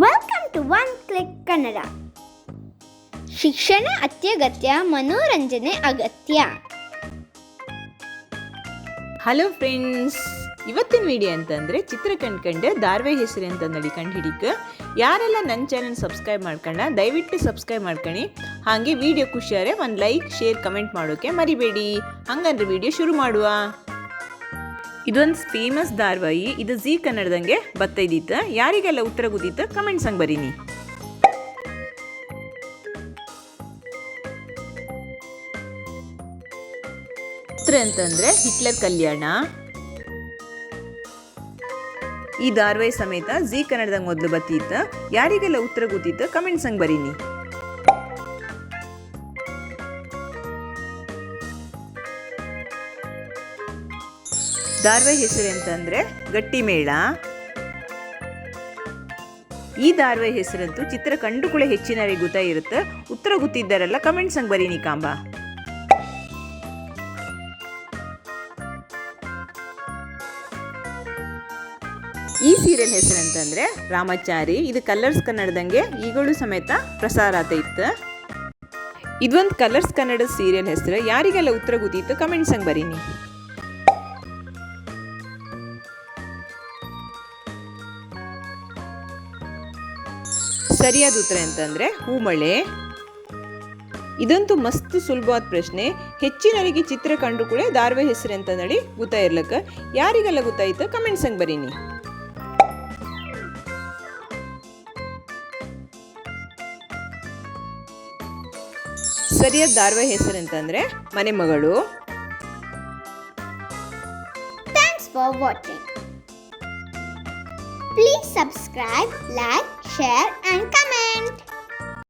Welcome to one click Kannada ಶಿಕ್ಷಣ ಅತ್ಯಗತ್ಯ, ಮನೋರಂಜನೆ ಅಗತ್ಯ. ಹಲೋ ಫ್ರೆಂಡ್ಸ್ ಇವತ್ತಿನ ವಿಡಿಯೋ ಅಂತಂದರೆ ಚಿತ್ರ ಕಂಡ್ಕಂಡು ದಾರ್ವೆ ಹೆಸರು ಅಂತ ನಡಿ ಕಂಡು ಹಿಡಿಕ ಯಾರೆಲ್ಲ ನನ್ನ ಚಾನಲ್ ಸಬ್ಸ್ಕ್ರೈಬ್ ಮಾಡ್ಕೊಂಡ, ದಯವಿಟ್ಟು ಸಬ್ಸ್ಕ್ರೈಬ್ ಮಾಡ್ಕೊಳ್ಳಿ ಹಾಗೆ ವಿಡಿಯೋ ಖುಷಿಯಾರೆ ಒಂದು ಲೈಕ್ ಶೇರ್ ಕಮೆಂಟ್ ಮಾಡೋಕ್ಕೆ ಮರಿಬೇಡಿ. ಹಂಗಂದ್ರೆ ವಿಡಿಯೋ ಶುರು ಮಾಡುವ. ಇದೊಂದು ಫೇಮಸ್ ಧಾರಾವಾಹಿ, ಇದು ಜೀ ಕನ್ನಡದಂಗೆ ಬತ್ತೈದಿತ್ತ ಯಾರಿಗೆಲ್ಲ ಉತ್ತರ ಗೊತ್ತಿತ್ತು ಕಮೆಂಟ್ಸ್ ಹಂಗೆ ಬರೀನಿ. ಉತ್ತರ ಅಂತಂದ್ರೆ ಹಿಟ್ಲರ್ ಕಲ್ಯಾಣ. ಈ ಧಾರಾವಾಹಿ ಸಮೇತ ಜಿ ಕನ್ನಡದಂಗೆ ಮೊದಲು ಬತ್ತಿತ್ತು ಯಾರಿಗೆಲ್ಲ ಉತ್ತರ ಗೊತ್ತಿತ್ತು ಕಮೆಂಟ್ಸ್ ಹಂಗೆ ಬರೀನಿ. ಧಾರಾವಾಹಿ ಹೆಸರು ಅಂತಂದ್ರೆ ಗಟ್ಟಿ ಮೇಳ. ಈ ದಾರ್ವೆ ಹೆಸರಂತೂ ಚಿತ್ರ ಕಂಡು ಕೂಡ ಹೆಚ್ಚಿನವರಿಗೆ ಗೊತ್ತಾಗಿರುತ್ತೆ ಉತ್ತರ ಗೊತ್ತಿದ್ದಾರಲ್ಲ ಕಮೆಂಟ್ಸ್ ಹಂಗೆ ಬರೀನಿ ಕಾಂಬ. ಈ ಸೀರಿಯಲ್ ಹೆಸರು ಅಂತಂದ್ರೆ ರಾಮಚಾರಿ. ಇದು ಕಲರ್ಸ್ ಕನ್ನಡದಂಗೆ ಈಗಳು ಸಮೇತ ಪ್ರಸಾರ ಆತೈತೆ ಇದೊಂದು ಕಲರ್ಸ್ ಕನ್ನಡ ಸೀರಿಯಲ್ ಹೆಸರು ಯಾರಿಗೆಲ್ಲ ಉತ್ತರ ಗೊತ್ತಿತ್ತು ಕಮೆಂಟ್ಸ್ ಹಂಗೆ ಬರೀನಿ ಸರಿಯಾದ ಉತ್ತರ ಅಂತಂದರೆ ಹೂಮಳೆ. ಇದಂತೂ ಮಸ್ತ್ ಸುಲಭವಾದ ಪ್ರಶ್ನೆ. ಹೆಚ್ಚಿನವರಿಗೆ ಚಿತ್ರ ಕಂಡು ಕೂಡ ದಾರ್ವೆ ಹೆಸರು ಅಂತ ನಡಿ ಗೊತ್ತಾ ಇರ್ಲಕ್ಕ? ಯಾರಿಗೆಲ್ಲ ಗೊತ್ತಾಯ್ತು? ಕಮೆಂಟ್ಸ್ ಹಂಗೆ ಬರೀನಿ. ಸರಿಯಾದ ದಾರ್ವೆ ಹೆಸರು ಅಂತಂದರೆ ಮನೆ ಮಗಳು. Thanks for watching please subscribe like share and comment.